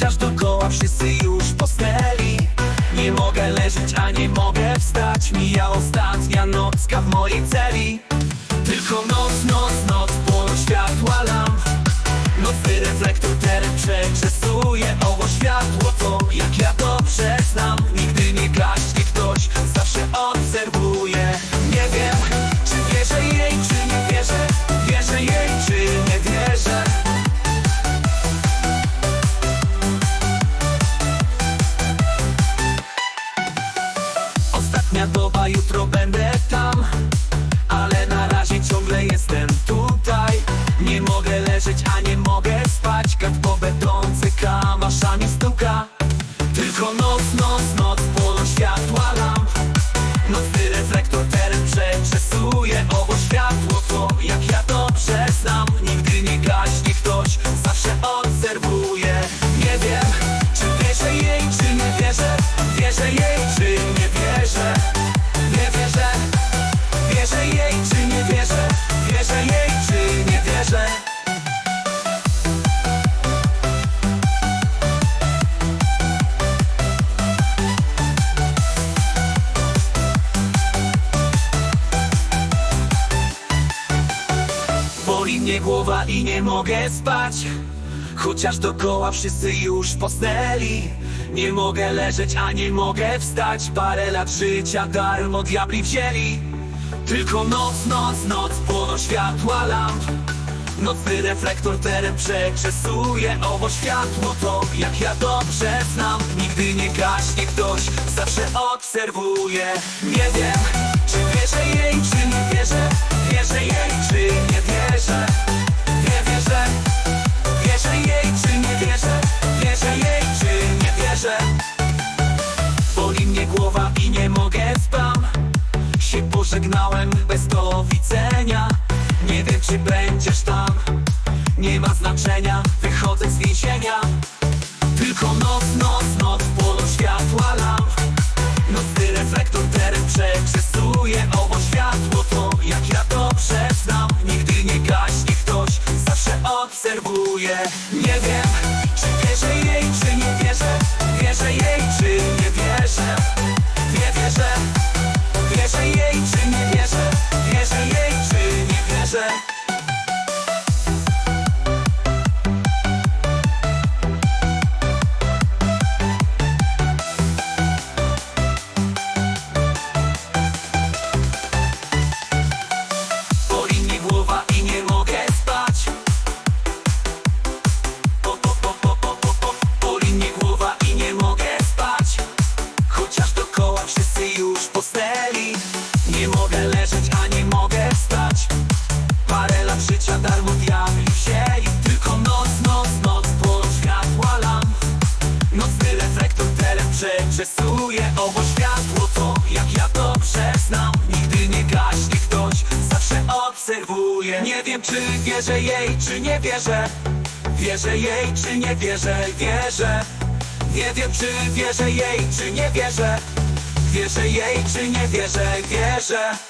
Chociaż dookoła wszyscy już posnęli. Nie mogę leżeć, a nie mogę wstać. Mija ostatnia nocka w mojej celi. Tylko noc, Ostatnia doba, jutro będę tam. Ale na razie ciągle jestem tutaj. Nie mogę leżeć, a nie mogę spać. Kat po betonce kamaszami stuka. Tylko noc, głowa i nie mogę spać. Chociaż dookoła wszyscy już posnęli. Nie mogę leżeć, a nie mogę wstać. Parę lat życia darmo diabli wzięli. Tylko noc, noc, noc, płoną światła lamp. Nocny reflektor teren przeczesuje Owo światło. To, jak ja dobrze znam Nigdy nie gaśnie ktoś, zawsze obserwuje. Nie wiem, czy wierzę jej, czy nie wierzę. Wierzę jej, czy nie czy będziesz tam. Nie ma znaczenia, wychodzę z więzienia. Tylko noc, noc, noc, płoną światła lamp. Nocny reflektor teren przeczesuje Owo światło to, jak ja dobrze znam. Nigdy nie gaśnie ktoś, zawsze obserwuje. Nie wiem, czy wierzę jej, czy nie wierzę. Wierzę jej, czy nie wierzę. Nie wierzę. Wierzę jej, czy nie wierzę. Wierzę jej, czy nie wierzę przeczesuje Owo światło to, jak ja dobrze znam Nigdy nie gaśnie ktoś, zawsze obserwuje Nie wiem czy wierzę jej, czy nie wierzę. Wierzę jej, czy nie wierzę, wierzę. Nie wiem czy wierzę jej, czy nie wierzę. Wierzę jej, czy nie wierzę, wierzę